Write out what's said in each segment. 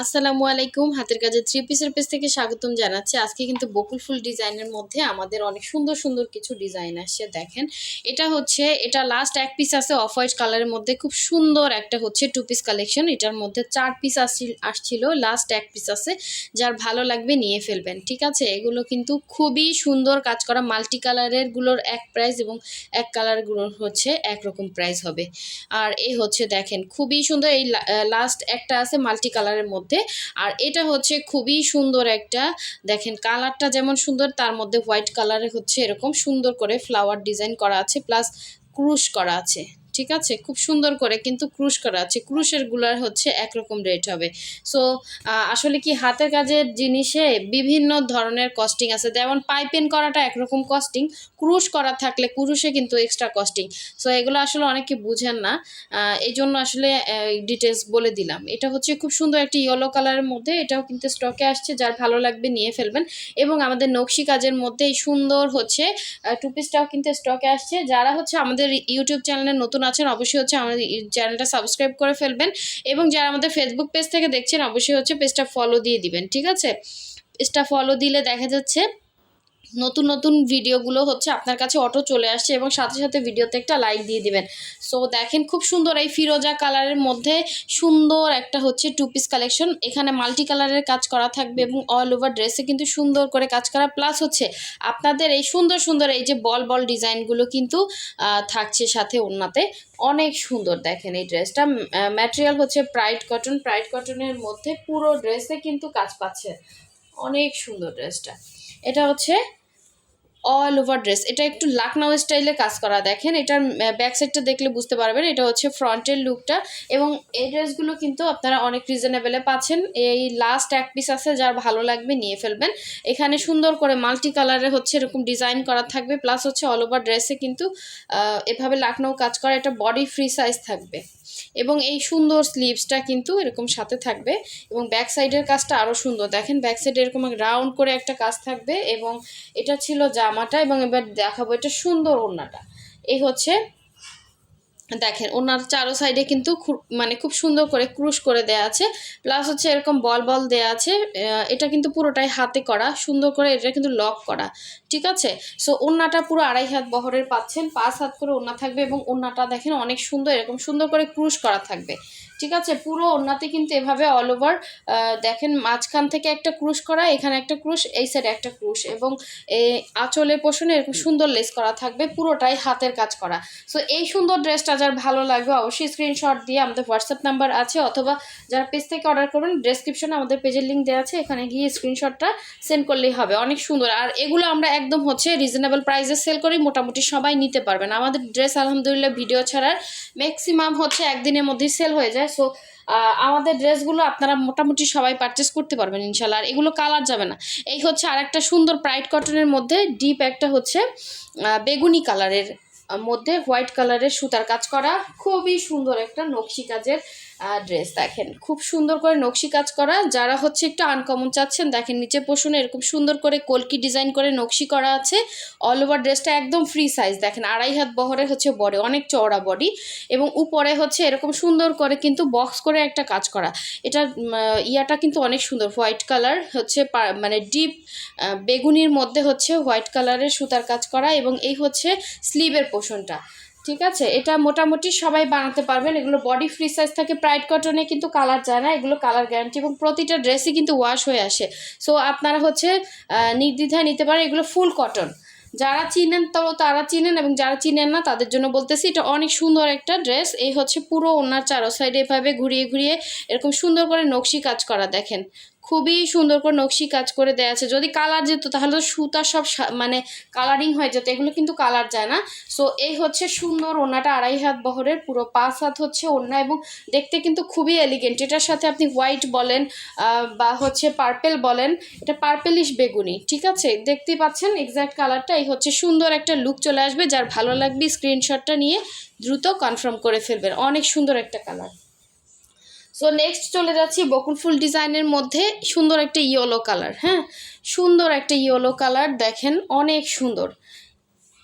আসসালামু আলাইকুম। হাতের কাজে থ্রি পিসের পেজ থেকে স্বাগতম জানাচ্ছি। আজকে কিন্তু বকুল ফুল ডিজাইনের মধ্যে আমাদের অনেক সুন্দর সুন্দর কিছু ডিজাইন আসছে, দেখেন। এটা হচ্ছে, এটা লাস্ট এক পিস আছে অফ হোয়াইট কালারের মধ্যে। খুব সুন্দর একটা হচ্ছে টু পিস কালেকশন এটার মধ্যে চার পিস আসছিল আসছিল লাস্ট এক পিস আছে। যার ভালো লাগবে নিয়ে ফেলবেন, ঠিক আছে? এগুলো কিন্তু খুবই সুন্দর কাজ করা মাল্টি কালারেরগুলোর এক প্রাইস এবং এক কালারগুলোর হচ্ছে একরকম প্রাইস হবে। আর এই হচ্ছে, দেখেন, খুবই সুন্দর। এই লাস্ট একটা আছে মাল্টি কালারের মধ্যে। আর এটা হচ্ছে খুবই সুন্দর একটা, দেখেন কালারটা যেমন সুন্দর, তার মধ্যে হোয়াইট কালারে হচ্ছে এরকম সুন্দর করে ফ্লাওয়ার ডিজাইন করা আছে প্লাস ক্রুশ করা আছে। ঠিক আছে? খুব সুন্দর করে কিন্তু ক্রুশ করা আছে। ক্রুশেরগুলার হচ্ছে একরকম রেট হবে। সো আসলে কি হাতের কাজের জিনিসে বিভিন্ন ধরনের কস্টিং আছে। যেমন পাইপেন করাটা একরকম কস্টিং ক্রুশ করা থাকলে ক্রুশে কিন্তু এক্সট্রা কস্টিং সো এগুলো আসলে অনেকে বুঝেন না। এই জন্য আসলে ডিটেলস বলে দিলাম। এটা হচ্ছে খুব সুন্দর একটি ইয়েলো কালারের মধ্যে, এটাও কিন্তু স্টকে আসছে। যার ভালো লাগবে নিয়ে ফেলবেন। এবং আমাদের নকশি কাজের মধ্যে সুন্দর হচ্ছে টু পিসটাও কিন্তু স্টকে আসছে। যারা হচ্ছে আমাদের ইউটিউব চ্যানেলে নতুন আছেন, অবশ্যই হচ্ছে আমাদের চ্যানেলটা সাবস্ক্রাইব করে ফেলবেন এবং যারা আমাদের ফেসবুক পেজ থেকে দেখছেন, অবশ্যই হচ্ছে পেজটা ফলো দিয়ে দিবেন, ঠিক আছে? পেজটা ফলো দিলে দেখা যাচ্ছে নতুন নতুন ভিডিওগুলো হচ্ছে আপনার কাছে অটো চলে আসছে এবং সাথে সাথে ভিডিওতে একটা লাইক দিয়ে দিবেন। সো দেখেন খুব সুন্দর এই ফিরোজা কালারের মধ্যে সুন্দর একটা হচ্ছে টু পিস কালেকশন এখানে মাল্টি কালারের কাজ করা থাকবে এবং অল ওভার ড্রেসে কিন্তু সুন্দর করে কাজ করা। প্লাস হচ্ছে আপনাদের এই সুন্দর সুন্দর এই যে বল বল ডিজাইনগুলো কিন্তু থাকছে সাথে ওনাতে অনেক সুন্দর দেখেন এই ড্রেসটা ম্যাটেরিয়াল হচ্ছে প্রাইড কটন প্রাইড কটনের মধ্যে পুরো ড্রেসে কিন্তু কাজ পাচ্ছে। অনেক সুন্দর ড্রেসটা এটা হচ্ছে অল ওভার ড্রেস এটা একটু লাকনাউ স্টাইলে কাজ করা, দেখেন। এটার ব্যাক সাইডটা দেখলে বুঝতে পারবেন। এটা হচ্ছে ফ্রন্টের লুকটা এবং এই ড্রেসগুলো কিন্তু আপনারা অনেক রিজনেবেলে পাচ্ছেন। এই লাস্ট এক পিস আছে, যার ভালো লাগবে নিয়ে ফেলবেন। এখানে সুন্দর করে মাল্টি কালারের হচ্ছে এরকম ডিজাইন করা থাকবে। প্লাস হচ্ছে অল ওভার ড্রেসে কিন্তু এভাবে লাকনাউ কাজ করা, এটা বডি ফ্রি সাইজ থাকবে। এবং এই সুন্দর স্লিভসটা কিন্তু এরকম সাথে থাকবে। এবং ব্যাক সাইডের কাজটা আরও সুন্দর। দেখেন ব্যাক সাইডে এরকম রাউন্ড করে একটা কাজ থাকবে। এবং এটা ছিল জামাটা এবং এবার দেখাবো এটা সুন্দর ওড়নাটা। এই হচ্ছে, দেখেন ওনার চারো সাইডে কিন্তু মানে খুব সুন্দর করে ক্রুশ করে দেয়া আছে। প্লাস হচ্ছে এরকম বল বল দেয়া আছে। এটা কিন্তু পুরোটাই হাতে করা, সুন্দর করে এটা কিন্তু লক করা। ঠিক আছে? সো ওড়নাটা পুরো আড়াই হাত বহরের পাচ্ছেন, পাঁচ হাত করে ওড়না থাকবে এবং ওড়নাটা দেখেন অনেক সুন্দর, এরকম সুন্দর করে ক্রুশ করা থাকবে। ঠিক আছে? পুরো ওড়নাতে কিন্তু এভাবে অল ওভার দেখেন মাঝখান থেকে একটা ক্রুশ করা, এখানে একটা ক্রুশ এই সাইডে একটা ক্রুশ এবং এই আঁচলের পোষণে এরকম সুন্দর লেস করা থাকবে, পুরোটাই হাতের কাজ করা। সো এই সুন্দর ড্রেসটা যার ভালো লাগবে অবশ্যই স্ক্রিনশট দিয়ে আমাদের হোয়াটসঅ্যাপ নাম্বার আছে অথবা যারা পেজ থেকে অর্ডার করবেন ডেসক্রিপশনে আমাদের পেজের লিঙ্ক দেওয়া আছে, এখানে গিয়ে স্ক্রিনশটটা সেন্ড করলেই হবে। অনেক সুন্দর। আর এগুলো আমরা একদম হচ্ছে রিজনেবল প্রাইসে সেল করি মোটামুটি সবাই নিতে পারবেন আমাদের ড্রেস আলহামদুলিল্লাহ ভিডিও ছাড়ার ম্যাক্সিমাম হচ্ছে একদিনের মধ্যেই সেল হয়ে যায়। সো আমাদের ড্রেসগুলো আপনারা মোটামুটি সবাই পারচেস করতে পারবেন ইনশাল্লাহ আর এগুলো কালার যাবে না। এই হচ্ছে আর একটা সুন্দর প্রাইড কটনের মধ্যে ডিপ একটা হচ্ছে বেগুনি কালারের মধ্যে হোয়াইট কালারের সুতার কাজ করা। খুবই সুন্দর একটা নকশি কাজের ড্রেস দেখেন। খুব সুন্দর করে নকশি কাজ করা। যারা হচ্ছে একটু আনকমন চাচ্ছেন, দেখেন নিচে পোষণে এরকম সুন্দর করে কলকি ডিজাইন করে নকশি করা আছে। অল ওভার ড্রেসটা একদম ফ্রি সাইজ দেখেন আড়াই হাত বহরের হচ্ছে বডি, অনেক চওড়া বডি। এবং উপরে হচ্ছে এরকম সুন্দর করে কিন্তু বক্স করে একটা কাজ করা। এটা ইয়াটা কিন্তু অনেক সুন্দর হোয়াইট কালার হচ্ছে মানে ডিপ বেগুনির মধ্যে হচ্ছে হোয়াইট কালারের সুতার কাজ করা। এবং এই হচ্ছে স্লিভের পোষণটা। ঠিক আছে? এটা মোটামুটি সবাই বানাতে পারবেন। এগুলো বডি ফ্রি সাইজ থাকে প্রাইড কটনে কিন্তু কালার যায় না। এগুলো কালার গ্যারান্টি এবং প্রতিটা ড্রেসই কিন্তু ওয়াশ হয়ে আসে। সো আপনারা হচ্ছে নির্দ্বিধায় নিতে পারেন এগুলো ফুল কটন যারা চিনেন তো তারা চিনেন এবং যারা চিনেন না তাদের জন্য বলতেছি, এটা অনেক সুন্দর একটা ড্রেস এই হচ্ছে পুরো ওনার চারো সাইডে এভাবে ঘুরিয়ে ঘুরিয়ে এরকম সুন্দর করে নকশি কাজ করা দেখেন। খুবই সুন্দর করে নকশি কাজ করে দেওয়া আছে। যদি কালার যেত, তাহলে তো সুতা সব মানে কালারিং হয়ে যেত। এগুলো কিন্তু কালার যায় না। সো এই হচ্ছে সুন্দর ওনাটা আড়াই হাত বহরের, পুরো পাঁচ হাত হচ্ছে ওনা এবং দেখতে কিন্তু খুবই এলিগেন্ট এটার সাথে আপনি হোয়াইট বলেন বা হচ্ছে পার্পেল বলেন, এটা পার্পেলিশ বেগুনি, ঠিক আছে? দেখতেই পাচ্ছেন এক্স্যাক্ট কালারটা এই হচ্ছে সুন্দর একটা লুক চলে আসবে। যার ভালো লাগবে স্ক্রিনশটটা নিয়ে দ্রুত কনফার্ম করে ফেলবেন। অনেক সুন্দর একটা কালার সো নেক্সট চলে যাচ্ছি বকুল ফুল ডিজাইনের মধ্যে সুন্দর একটা ইয়েলো কালার হ্যাঁ? সুন্দর একটা ইয়েলো কালার দেখেন অনেক সুন্দর।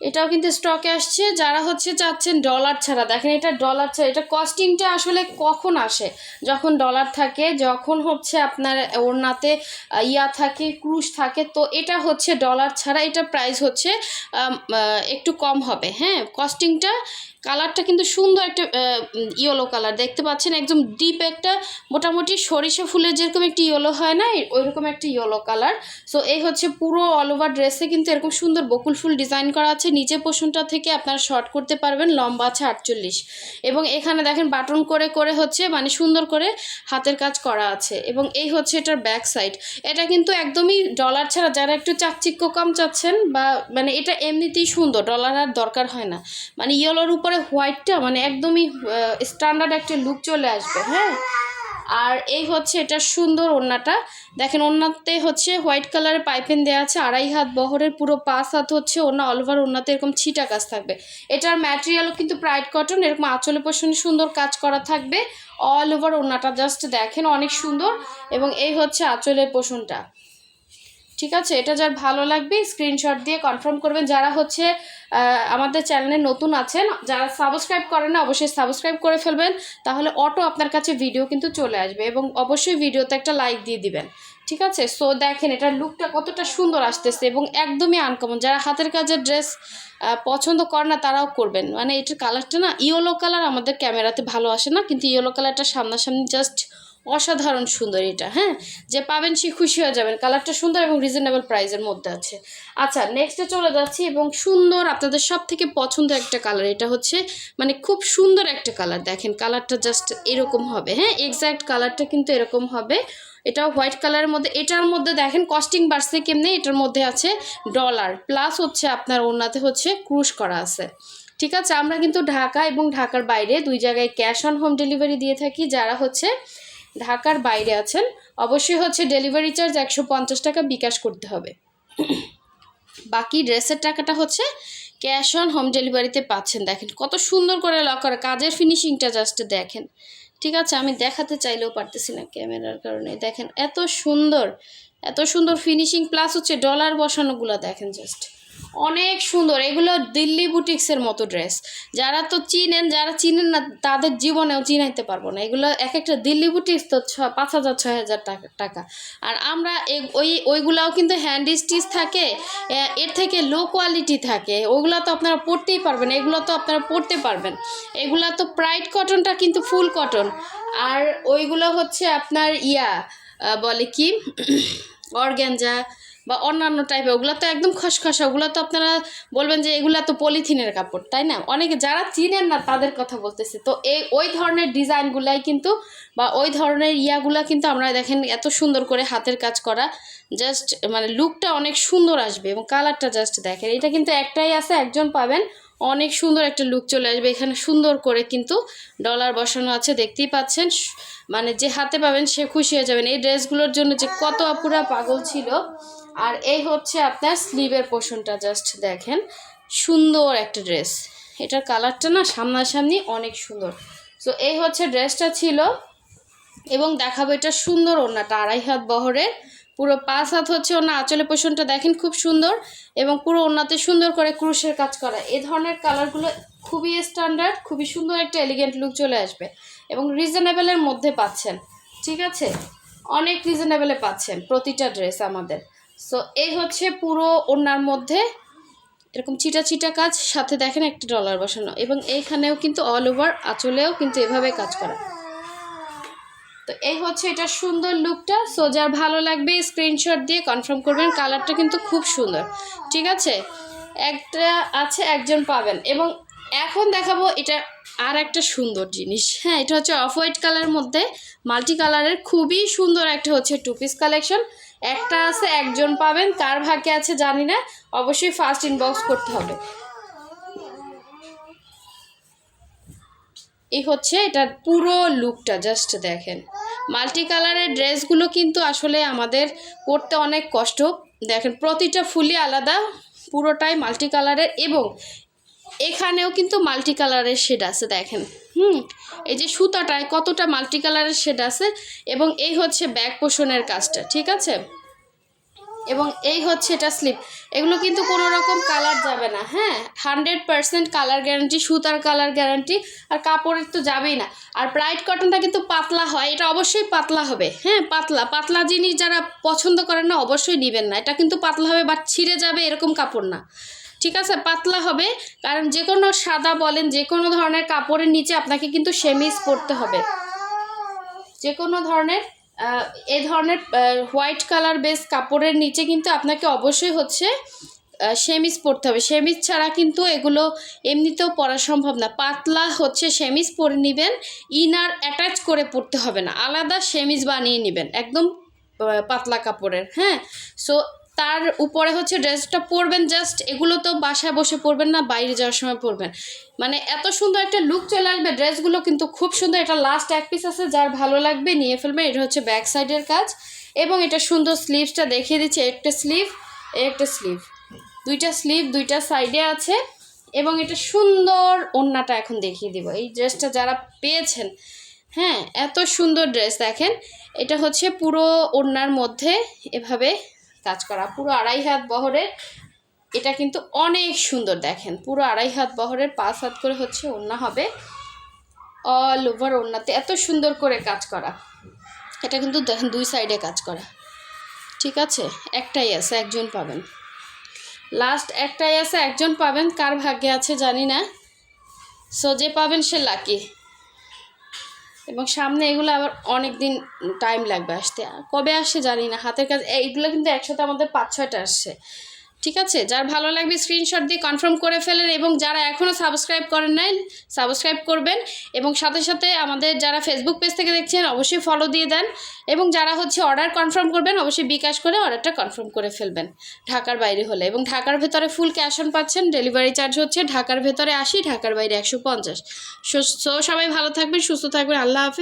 এটাও কিন্তু স্টকে আসছে, যারা হচ্ছে চাচ্ছেন ডলার ছাড়া। দেখেন এটা ডলার ছাড়া, এটা কস্টিংটা আসলে কখন আসে? যখন ডলার থাকে, যখন হচ্ছে আপনার ওড়নাতে ইয়া থাকে ক্রুশ থাকে, তো এটা হচ্ছে ডলার ছাড়া, এটা প্রাইস হচ্ছে একটু কম হবে হ্যাঁ? কস্টিংটা কালারটা কিন্তু সুন্দর একটা ইয়েলো কালার দেখতে পাচ্ছেন একদম ডিপ একটা, মোটামুটি সরিষা ফুলের যেরকম একটি ইয়েলো হয় না ওই রকম একটা ইয়েলো কালার সো এই হচ্ছে পুরো অল ওভার ড্রেসে কিন্তু এরকম সুন্দর বকুল ফুল ডিজাইন করা আছে। নিচে পোষণটা থেকে আপনারা শর্ট করতে পারবেন, লম্বা আছে আটচল্লিশ। এবং এখানে দেখেন বাটন করে করে হচ্ছে মানে সুন্দর করে হাতের কাজ করা আছে। এবং এই হচ্ছে এটার ব্যাক সাইড এটা কিন্তু একদমই ডলার ছাড়া, যারা একটু চাকচিক্য কম চাচ্ছেন বা মানে এটা এমনিতেই সুন্দর ডলার আর দরকার হয় না। মানে ইয়েলোর উপরে হোয়াইটটা মানে একদমই স্ট্যান্ডার্ড একটা লুক চলে আসবে হ্যাঁ? আর এই হচ্ছে এটা সুন্দর ওড়নাটা। দেখেন ওড়নাতে হচ্ছে হোয়াইট কালারের পাইপেন দেওয়া আছে, আড়াই হাত বহরের পুরো পাঁচ হাত হচ্ছে ওড়না অল ওভার ওড়নাতে এরকম ছিটা কাজ থাকবে। এটার ম্যাটেরিয়ালও কিন্তু প্রাইড কটন এরকম আঁচলে পোষণে সুন্দর কাজ করা থাকবে অল ওভার ওড়নাটা জাস্ট দেখেন অনেক সুন্দর। এবং এই হচ্ছে আঁচলের পোষণটা। ঠিক আছে? এটা যার ভালো লাগবে স্ক্রিনশট দিয়ে কনফার্ম করবেন। যারা হচ্ছে আমাদের চ্যানেলে নতুন আছেন, যারা সাবস্ক্রাইব করেন না, অবশ্যই সাবস্ক্রাইব করে ফেলবেন। তাহলে অটো আপনার কাছে ভিডিও কিন্তু চলে আসবে এবং অবশ্যই ভিডিওতে একটা লাইক দিয়ে দিবেন। ঠিক আছে? সো দেখেন, এটার লুকটা কতটা সুন্দর আসতেছে এবং একদমই আনকমন যারা হাতের কাজের ড্রেস পছন্দ করে না, তারাও করবেন। মানে এটার কালারটা না ইয়েলো কালার আমাদের ক্যামেরাতে ভালো আসে না, কিন্তু ইয়েলো কালারটা সামনাসামনি জাস্ট অসাধারণ সুন্দর এটা হ্যাঁ? যে পাবেন সে খুশি হয়ে যাবেন। কালারটা সুন্দর এবং রিজনেবল প্রাইসের মধ্যে আছে। আচ্ছা নেক্সটে চলে যাচ্ছি এবং সুন্দর আপনাদের সব থেকে পছন্দ একটা কালার এটা হচ্ছে মানে খুব সুন্দর একটা কালার দেখেন কালারটা জাস্ট এরকম হবে হ্যাঁ? এক্স্যাক্ট কালারটা কিন্তু এরকম হবে। এটাও হোয়াইট কালারের মধ্যে। এটার মধ্যে দেখেন কস্টিং বাড়ছে কেমনে? এটার মধ্যে আছে ডলার প্লাস হচ্ছে আপনার ওনাতে হচ্ছে ক্রুশ করা আছে। ঠিক আছে, আমরা কিন্তু ঢাকা এবং ঢাকার বাইরে দুই জায়গায় ক্যাশ অন হোম ডেলিভারি দিয়ে থাকি। যারা হচ্ছে ঢাকার বাইরে আছেন। অবশ্যই হচ্ছে ডেলিভারি চার্জ একশো পঞ্চাশ টাকা বিকাশ করতে হবে। বাকি ড্রেসের টাকাটা হচ্ছে ক্যাশ অন হোম ডেলিভারিতে পাচ্ছেন। দেখেন কত সুন্দর করে লক করা। কাজের ফিনিশিংটা জাস্ট দেখেন। ঠিক আছে? আমি দেখাতে চাইলেও পারতেছি না ক্যামেরার কারণে। দেখেন এত সুন্দর এত সুন্দর ফিনিশিং প্লাস হচ্ছে ডলার বসানোগুলো দেখেন জাস্ট অনেক সুন্দর। এগুলো দিল্লি বুটিক্সের মতো ড্রেস। যারা তো চিনেন, যারা চিনেন না, তাদের জীবনেও চিনাইতে পারব না। এগুলো এক একটা দিল্লি বুটিক্স তো ছ, পাঁচ হাজার, ছয় হাজার টাকা আর আমরা ওই, ওইগুলাও কিন্তু হ্যান্ড স্টিচ থাকে এর থেকে লো কোয়ালিটি থাকে। ওগুলো তো আপনারা পরতেই পারবেন, এগুলো তো আপনারা পরতে পারবেন। এগুলো তো প্রাইড কটনটা কিন্তু ফুল কটন আর ওইগুলো হচ্ছে আপনার ইয়া বলে কি? অর্গ্যাঞ্জা বা অন্যান্য টাইপের ওগুলো তো একদম খসখসা, ওগুলো তো আপনারা বলবেন যে এগুলো তো পলিথিনের কাপড়, তাই না? অনেকে যারা চিনেন না তাদের কথা বলতেছে। তো এই ওই ধরনের ডিজাইনগুলাই কিন্তু, বা ওই ধরনের ইয়াগুলা কিন্তু আমরা দেখেন এত সুন্দর করে হাতের কাজ করা জাস্ট মানে লুকটা অনেক সুন্দর আসবে এবং কালারটা জাস্ট দেখেন। এটা কিন্তু একটাই আছে, একজন পাবেন, অনেক সুন্দর একটা লুক চলে আসবে। এখানে সুন্দর করে কিন্তু ডলার বসানো আছে, দেখতেই পাচ্ছেন। মানে যে হাতে পাবেন সে খুশি হয়ে যাবেন। এই ড্রেসগুলোর জন্য যে কত আপুরা পাগল ছিল। আর এই হচ্ছে আপনার স্লিভের পোর্শনটা জাস্ট দেখেন। সুন্দর একটা ড্রেস। এটার কালারটা না সামনাসামনি অনেক সুন্দর। সো এই হচ্ছে ড্রেসটা ছিল। এবং দেখাবো এটা সুন্দর ওড়নাটা, আড়াই হাত বহরের। পুরো পাঁচ হাত হচ্ছে ওনা আঁচলে পোষণটা দেখেন খুব সুন্দর। এবং পুরো ওনাতে সুন্দর করে ক্রুশের কাজ করা। এই ধরনের কালারগুলো খুবই স্ট্যান্ডার্ড খুবই সুন্দর একটা এলিগেন্ট লুক চলে আসবে এবং রিজনেবলের মধ্যে পাচ্ছেন, ঠিক আছে? অনেক রিজনেবলে পাচ্ছেন প্রতিটা ড্রেস আমাদের। সো এই হচ্ছে পুরো ওনার মধ্যে এরকম চিটা চিটা কাজ, সাথে দেখেন একটা ডলার বসানো এবং এইখানেও কিন্তু অল ওভার আঁচলেও কিন্তু এভাবে কাজ করা। তো এই হচ্ছে এটা সুন্দর লুকটা সো যার ভালো লাগবে স্ক্রিনশট দিয়ে কনফার্ম করবেন কালারটা কিন্তু খুব সুন্দর, ঠিক আছে? একটা আছে, একজন পাবেন এবং এখন দেখাবো এটা আর একটা সুন্দর জিনিস। হ্যাঁ এটা হচ্ছে অফ হোয়াইট কালারের মধ্যে মাল্টি কালারের খুবই সুন্দর একটা হচ্ছে টু পিস কালেকশন। একটা আছে, একজন পাবেন, কার ভাগ্যে আছে জানি না। অবশ্যই ফার্স্ট ইনবক্স করতে হবে। এই হচ্ছে এটার পুরো লুকটা জাস্ট দেখেন। মাল্টি কালারের ড্রেসগুলো কিন্তু আসলে আমাদের পরতে অনেক কষ্ট। দেখেন, প্রতিটা ফুলই আলাদা, পুরোটাই মাল্টি কালারের এবং এখানেও কিন্তু মাল্টি কালারের শেড আছে, দেখেন। হুম, এই যে সুতাটায় কতটা মাল্টি কালারের শেড আছে এবং এই হচ্ছে ব্যাক পোষণের কাজটা, ঠিক আছে? এবং এই হচ্ছে এটা স্লিপ এগুলো কিন্তু কোনো রকম কালার যাবে না হ্যাঁ? হান্ড্রেড পার্সেন্ট কালার গ্যারান্টি সুতার কালার গ্যারান্টি আর কাপড়ের তো যাবেই না। আর ব্রাইট কটনটা কিন্তু পাতলা হয়, এটা অবশ্যই পাতলা হবে হ্যাঁ? পাতলা পাতলা জিনিস যারা পছন্দ করেন না, অবশ্যই নেবেন না। এটা কিন্তু পাতলা হবে বাট ছিঁড়ে যাবে এরকম কাপড় না। ঠিক আছে, পাতলা হবে। কারণ যে কোনো সাদা বলেন যে কোনো ধরনের কাপড়ের নিচে আপনাকে কিন্তু সেমিজ পরতে হবে। যে কোনো ধরনের এ ধরনের হোয়াইট কালার বেস কাপড়ের নিচে কিন্তু আপনাকে অবশ্যই হচ্ছে সেমিজ পরতে হবে। সেমিজ ছাড়া কিন্তু এগুলো এমনিতেও পরা সম্ভব না। পাতলা হচ্ছে সেমিজ পরে নেবেন, ইনার অ্যাটাচ করে পরতে হবে না। আলাদা সেমিজ বানিয়ে নেবেন, একদম পাতলা কাপড়ের হ্যাঁ? সো তার উপরে হচ্ছে ড্রেসটা পরবেন জাস্ট এগুলো তো বাসায় বসে পরবেন না, বাইরে যাওয়ার সময় পরবেন। মানে এত সুন্দর একটা লুক চলে আসবে, ড্রেসগুলো কিন্তু খুব সুন্দর, এটা লাস্ট এক পিস আছে, যার ভালো লাগবে নিয়ে ফেলবেন এটা হচ্ছে ব্যাক সাইডের কাজ। এবং এটা সুন্দর স্লিভসটা দেখিয়ে দিচ্ছে, একটা স্লিভ একটা স্লিভ দুইটা স্লিভ দুইটা সাইডে আছে। এবং এটা সুন্দর ওড়নাটা এখন দেখিয়ে দিব। এই ড্রেসটা যারা পেয়েছেন হ্যাঁ এত সুন্দর ড্রেস দেখেন, এটা হচ্ছে পুরো ওড়নার মধ্যে এভাবে কাজ করা। পুরো আড়াই হাত বহরের, এটা কিন্তু অনেক সুন্দর দেখেন। পুরো আড়াই হাত বহরের, পাঁচ হাত করে হচ্ছে ওড়না হবে। অল ওভার ওড়নাতে এত সুন্দর করে কাজ করা। এটা কিন্তু দেখেন দুই সাইডে কাজ করা। ঠিক আছে? একটাই আছে, একজন পাবেন। লাস্ট একটাই আছে, একজন পাবেন। কার ভাগ্যে আছে জানি না। সো যে পাবেন সে লাকি এবং সামনে এগুলো আবার অনেক দিন টাইম লাগবে আসতে। কবে আসে জানি না, হাতের কাজ, এইগুলো কিন্তু একসাথে আমাদের পাঁচ ছয়টা আসছে। ঠিক আছে? যার ভালো লাগবে স্ক্রিনশট দিয়ে কনফার্ম করে ফেলেন এবং যারা এখনও সাবস্ক্রাইব করেন নাই সাবস্ক্রাইব করবেন এবং সাথে সাথে আমাদের যারা ফেসবুক পেজ থেকে দেখছেন অবশ্যই ফলো দিয়ে দেন এবং যারা হচ্ছে অর্ডার কনফার্ম করবেন অবশ্যই বিকাশ করে অর্ডারটা কনফার্ম করে ফেলবেন ঢাকার বাইরে হলে এবং ঢাকার ভেতরে ফুল ক্যাশ অন পাচ্ছেন ডেলিভারি চার্জ হচ্ছে ঢাকার ভেতরে আশি, ঢাকার বাইরে একশো পঞ্চাশ। সো সবাই ভালো থাকবেন, সুস্থ থাকবেন, আল্লাহ হাফিজ।